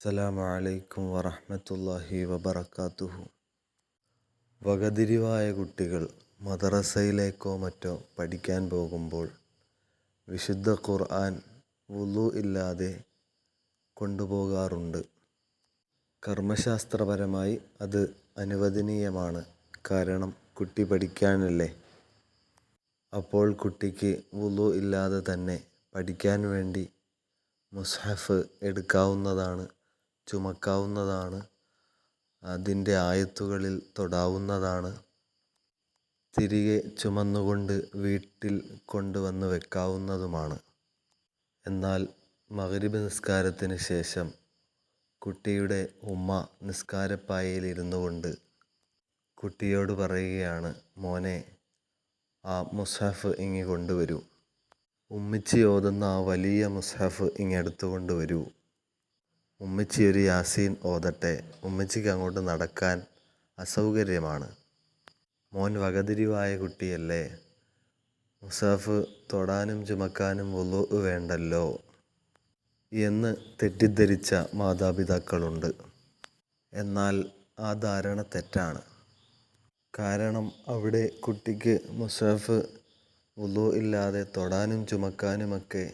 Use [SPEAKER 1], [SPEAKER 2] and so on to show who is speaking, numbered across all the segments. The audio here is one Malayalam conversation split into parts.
[SPEAKER 1] അസ്സലാമു അലൈക്കും വറഹ്മത്തുള്ളാഹി വബറകാതുഹു. വകതിരിവായ കുട്ടികൾ മദ്രസയിലേക്കോ മറ്റോ പഠിക്കാൻ പോകുമ്പോൾ വിശുദ്ധ ഖുർആൻ വുളു ഇല്ലാതെ കൊണ്ടുപോകാറുണ്ട്. കർമ്മശാസ്ത്രപരമായി അത് അനുവദനീയമാണ്. കാരണം കുട്ടി പഠിക്കാനല്ലേ? അപ്പോൾ കുട്ടിക്ക് വുളു ഇല്ലാതെ തന്നെ പഠിക്കാൻ വേണ്ടി മുസ്ഹഫ് എടുക്കാവുന്നതാണ്. ചുമക്കാവുന്നതാണ്. അതിന്റെ ആയത്തുകളിൽ തൊടാവുന്നതാണ്. തിരികെ ചുമന്നുകൊണ്ട് വീട്ടിൽ കൊണ്ടുവന്ന് വെക്കാവുന്നതുമാണ്. എന്നാൽ മഗ്രിബ് നിസ്കാരത്തിന് ശേഷം കുട്ടിയുടെ ഉമ്മ നിസ്കാരപ്പായയിൽ ഇരുന്നു കൊണ്ട് കുട്ടിയോട് പറയുകയാണ് മോനെ ആ മുസ്ഹഫ് ഇങ്ങി കൊണ്ടുവരൂ. ഉമ്മിച്ചി ഓതുന്ന ആ വലിയ മുസ്ഹഫ് ഇങ്ങെടുത്തു കൊണ്ടുവരൂ വരൂ. ഉമ്മിച്ചി ഒരു യാസീൻ ഓതട്ടെ. ഉമ്മച്ചിക്ക് അങ്ങോട്ട് നടക്കാൻ അസൗകര്യമാണ്. മോൻ വകതിരിവായ കുട്ടിയല്ലേ. മുസാഫ് തൊടാനും ചുമക്കാനും വലു വേണ്ടല്ലോ എന്ന് തെറ്റിദ്ധരിച്ച മാതാപിതാക്കളുണ്ട്. എന്നാൽ ആ ധാരണ തെറ്റാണ്. കാരണം അവിടെ കുട്ടിക്ക് മുസാഫ് വുളു ഇല്ലാതെ തൊടാനും ചുമക്കാനുമൊക്കെ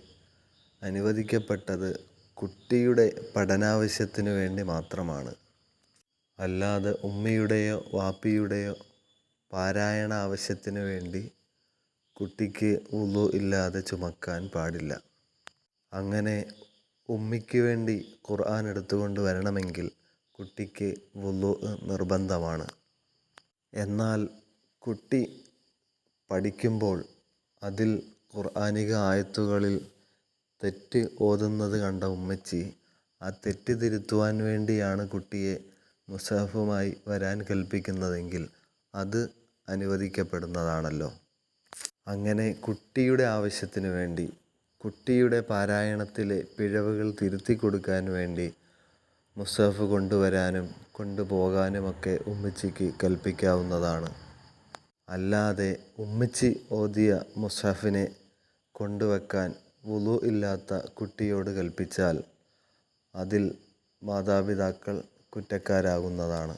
[SPEAKER 1] അനുവദിക്കപ്പെട്ടത് കുട്ടിയുടെ പഠനാവശ്യത്തിനു വേണ്ടി മാത്രമാണ്. അല്ലാതെ ഉമ്മയുടെയോ വാപ്പിയുടെയോ പാരായണ ആവശ്യത്തിന് വേണ്ടി കുട്ടിക്ക് വുളു ഇല്ലാതെ ചുമക്കാൻ പാടില്ല. അങ്ങനെ ഉമ്മയ്ക്ക് വേണ്ടി ഖുർആൻ എടുത്തുകൊണ്ട് വരണമെങ്കിൽ കുട്ടിക്ക് വുളു നിർബന്ധമാണ്. എന്നാൽ കുട്ടി പഠിക്കുമ്പോൾ അതിൽ ഖുർആനിക ആയത്തുകളിൽ തെറ്റ് ഓതുന്നത് കണ്ട ഉമ്മച്ചി ആ തെറ്റ് തിരുത്തുവാൻ വേണ്ടിയാണ് കുട്ടിയെ മുസാഫുമായി വരാൻ കൽപ്പിക്കുന്നതെങ്കിൽ അത് അനുവദിക്കപ്പെടുന്നതാണല്ലോ. അങ്ങനെ കുട്ടിയുടെ ആവശ്യത്തിന് വേണ്ടി കുട്ടിയുടെ പാരായണത്തിലെ പിഴവുകൾ തിരുത്തി കൊടുക്കാൻ വേണ്ടി മുസാഫ് കൊണ്ടുവരാനും കൊണ്ടുപോകാനുമൊക്കെ ഉമ്മച്ചിക്ക് കൽപ്പിക്കാവുന്നതാണ്. അല്ലാതെ ഉമ്മച്ചി ഓതിയ മുസാഫിനെ കൊണ്ടുവെക്കാൻ വുളു ഇല്ലാത്ത കുട്ടിയോട് കൽപ്പിച്ചാൽ അതിൽ മാതാപിതാക്കൾ കുറ്റക്കാരാകുന്നതാണ്.